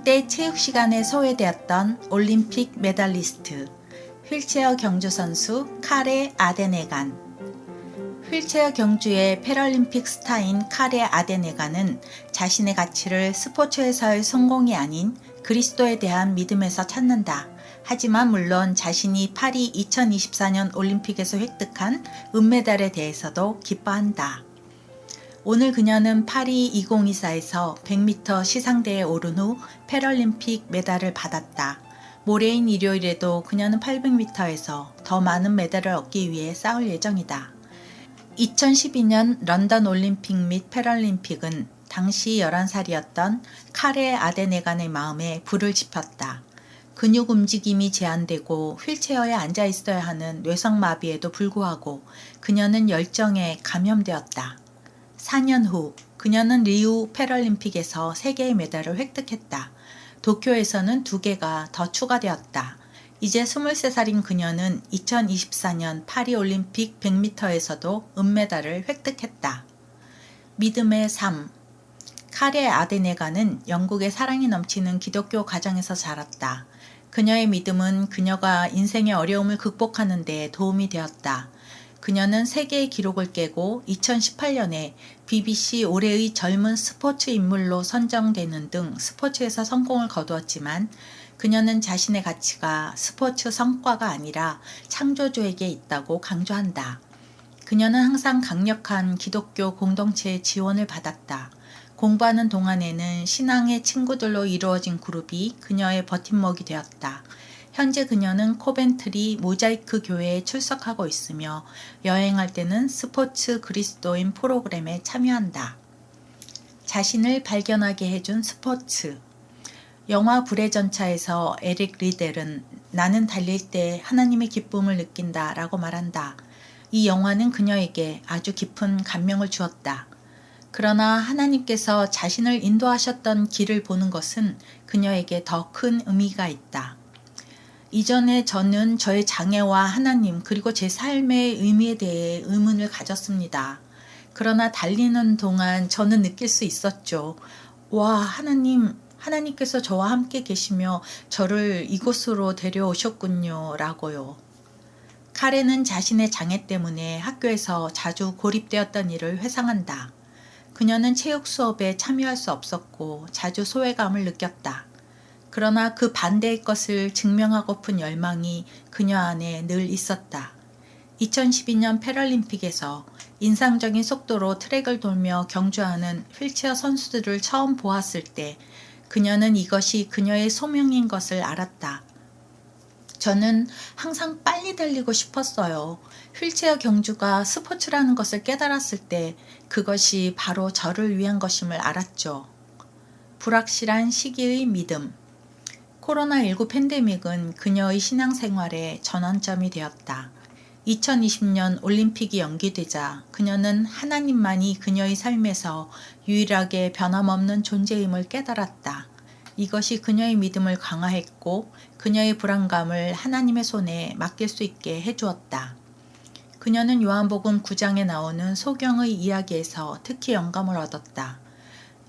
한때 체육 시간에 소외되었던 올림픽 메달리스트 휠체어 경주 선수 카레 아데네간 휠체어 경주의 패럴림픽 스타인 카레 아데네간은 자신의 가치를 스포츠에서의 성공이 아닌 그리스도에 대한 믿음에서 찾는다. 하지만 물론 자신이 파리 2024년 올림픽에서 획득한 은메달에 대해서도 기뻐한다. 오늘 그녀는 파리 2024에서 100m 시상대에 오른 후 패럴림픽 메달을 받았다. 모레인 일요일에도 그녀는 800m에서 더 많은 메달을 얻기 위해 싸울 예정이다. 2012년 런던 올림픽 및 패럴림픽은 당시 11살이었던 카레 아데네간의 마음에 불을 지폈다. 근육 움직임이 제한되고 휠체어에 앉아 있어야 하는 뇌성마비에도 불구하고 그녀는 열정에 감염되었다. 4년 후 그녀는 리우 패럴림픽에서 3개의 메달을 획득했다. 도쿄에서는 2개가 더 추가되었다. 이제 23살인 그녀는 2024년 파리 올림픽 100m에서도 은메달을 획득했다. 믿음의 삶 카레 아데네가는 영국의 사랑이 넘치는 기독교 가정에서 자랐다. 그녀의 믿음은 그녀가 인생의 어려움을 극복하는 데 도움이 되었다. 그녀는 세계의 기록을 깨고 2018년에 BBC 올해의 젊은 스포츠 인물로 선정되는 등 스포츠에서 성공을 거두었지만 그녀는 자신의 가치가 스포츠 성과가 아니라 창조주에게 있다고 강조한다. 그녀는 항상 강력한 기독교 공동체의 지원을 받았다. 공부하는 동안에는 신앙의 친구들로 이루어진 그룹이 그녀의 버팀목이 되었다. 현재 그녀는 코벤트리 모자이크 교회에 출석하고 있으며 여행할 때는 스포츠 그리스도인 프로그램에 참여한다. 자신을 발견하게 해준 스포츠. 영화 불의 전차에서 에릭 리델은 나는 달릴 때 하나님의 기쁨을 느낀다 라고 말한다. 이 영화는 그녀에게 아주 깊은 감명을 주었다. 그러나 하나님께서 자신을 인도하셨던 길을 보는 것은 그녀에게 더 큰 의미가 있다. 이전에 저는 저의 장애와 하나님 그리고 제 삶의 의미에 대해 의문을 가졌습니다. 그러나 달리는 동안 저는 느낄 수 있었죠. 와, 하나님, 하나님께서 저와 함께 계시며 저를 이곳으로 데려오셨군요. 라고요. 카레는 자신의 장애 때문에 학교에서 자주 고립되었던 일을 회상한다. 그녀는 체육 수업에 참여할 수 없었고 자주 소외감을 느꼈다. 그러나 그 반대의 것을 증명하고픈 열망이 그녀 안에 늘 있었다. 2012년 패럴림픽에서 인상적인 속도로 트랙을 돌며 경주하는 휠체어 선수들을 처음 보았을 때 그녀는 이것이 그녀의 소명인 것을 알았다. 저는 항상 빨리 달리고 싶었어요. 휠체어 경주가 스포츠라는 것을 깨달았을 때 그것이 바로 저를 위한 것임을 알았죠. 불확실한 시기의 믿음. 코로나19 팬데믹은 그녀의 신앙생활의 전환점이 되었다. 2020년 올림픽이 연기되자 그녀는 하나님만이 그녀의 삶에서 유일하게 변함없는 존재임을 깨달았다. 이것이 그녀의 믿음을 강화했고 그녀의 불안감을 하나님의 손에 맡길 수 있게 해주었다. 그녀는 요한복음 9장에 나오는 소경의 이야기에서 특히 영감을 얻었다.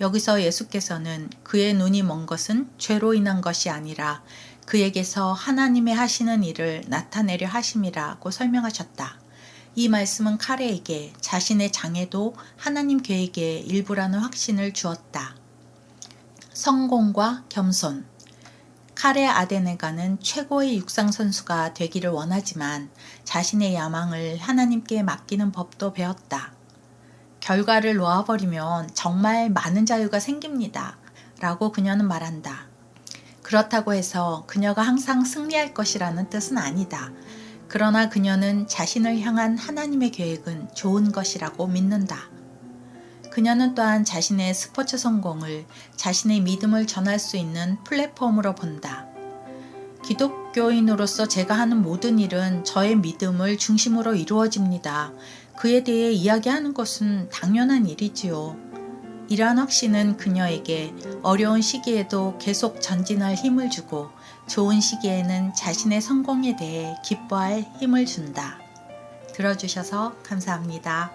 여기서 예수께서는 그의 눈이 먼 것은 죄로 인한 것이 아니라 그에게서 하나님의 하시는 일을 나타내려 하심이라고 설명하셨다. 이 말씀은 카레에게 자신의 장애도 하나님 계획의 일부라는 확신을 주었다. 성공과 겸손. 카레 아데네가는 최고의 육상 선수가 되기를 원하지만 자신의 야망을 하나님께 맡기는 법도 배웠다. 결과를 놓아버리면 정말 많은 자유가 생깁니다. 라고 그녀는 말한다. 그렇다고 해서 그녀가 항상 승리할 것이라는 뜻은 아니다. 그러나 그녀는 자신을 향한 하나님의 계획은 좋은 것이라고 믿는다. 그녀는 또한 자신의 스포츠 성공을 자신의 믿음을 전할 수 있는 플랫폼으로 본다. 기독교인으로서 제가 하는 모든 일은 저의 믿음을 중심으로 이루어집니다. 그에 대해 이야기하는 것은 당연한 일이지요. 이러한 확신은 그녀에게 어려운 시기에도 계속 전진할 힘을 주고 좋은 시기에는 자신의 성공에 대해 기뻐할 힘을 준다. 들어주셔서 감사합니다.